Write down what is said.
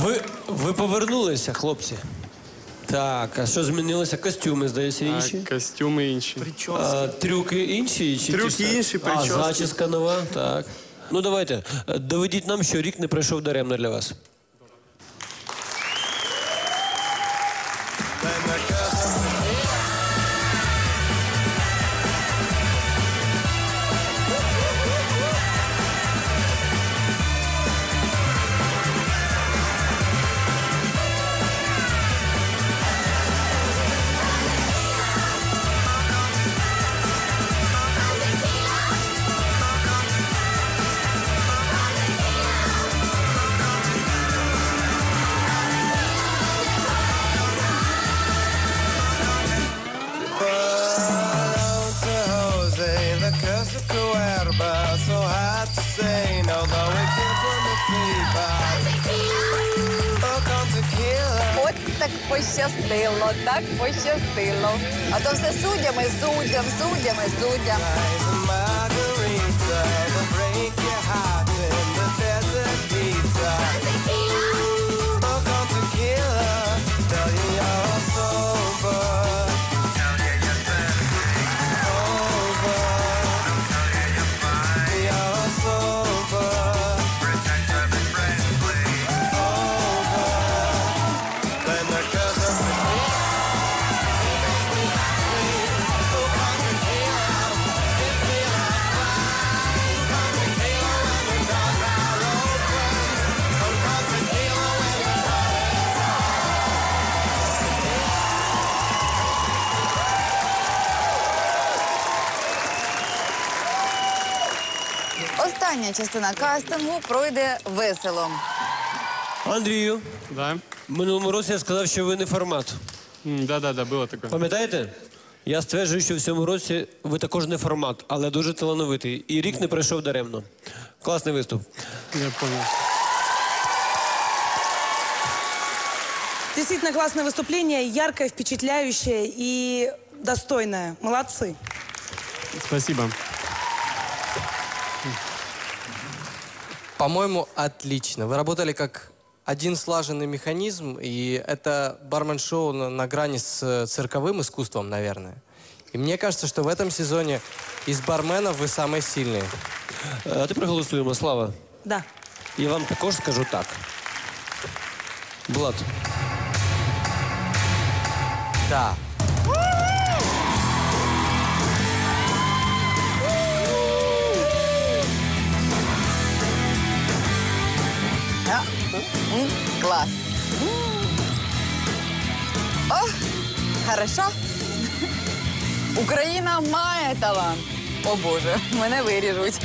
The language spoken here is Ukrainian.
Ви, ви повернулися, хлопці. Так, а що змінилося? Костюми, здається, інші. А, костюми інші. А, трюки інші? Чи Трюки ті ж самі? інші, А, прически. зачіска нова, так. Ну давайте, е, доведіть нам, що рік не пройшов даремно для вас. От так пощастило, так пощастило. А то все суддями, суддям, суддями, суддям. Остання частина кастингу пройде весело. Андрію, Да? в минулому році я сказав, що ви не формат. М, Да-да-да, было такое. Пам'ятаєте? Я стверджую, що в цьому році ви також не формат, але дуже талановитий. І рік не пройшов даремно. Класний виступ. Я понял. Действительно классное выступление, яркое, впечатляющее и достойное. Молодцы. Спасибо. По-моему, отлично. Вы работали как один слаженный механизм, и это бармен-шоу на, на грани с э, цирковым искусством, наверное. И мне кажется, что в этом сезоне из барменов вы самый сильный. Е, А тепер голосуємо. Слава. Да. І вам також скажу так. Влад. Да. Клас. О, хорошо. Україна має талант. О Боже, мене виріжуть.